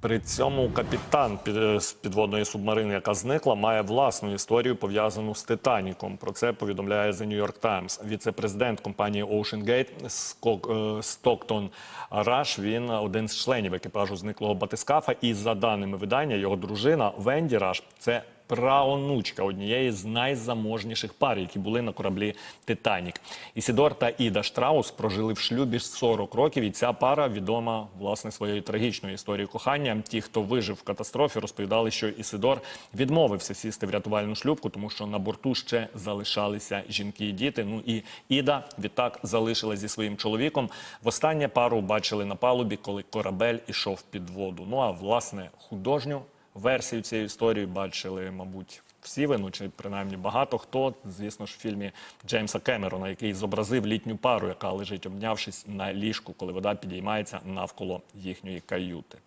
При цьому капітан під- з підводної субмарини, яка зникла, має власну історію пов'язану з Титаніком. Про це повідомляє The New York Times. Віце-президент компанії Ocean Gate е, Стоктон Раш. Він один з членів екіпажу зниклого батискафа. І за даними видання, його дружина Венді Раш це праонучка однієї з найзаможніших пар, які були на кораблі Титанік. Ісідор та Іда Штраус прожили в шлюбі 40 років, і ця пара відома власне своєю трагічною історією кохання. Ті, хто вижив в катастрофі, розповідали, що Ісидор відмовився сісти в рятувальну шлюпку, тому що на борту ще залишалися жінки і діти. Ну і Іда відтак залишилась зі своїм чоловіком. Востаннє пару бачили на палубі, коли корабель ішов під воду. Ну а власне художню версію цієї історії бачили, мабуть, всі ви, ну чи принаймні багато хто, звісно ж, в фільмі Джеймса Кемерона, який зобразив літню пару, яка лежить обнявшись на ліжку, коли вода підіймається навколо їхньої каюти.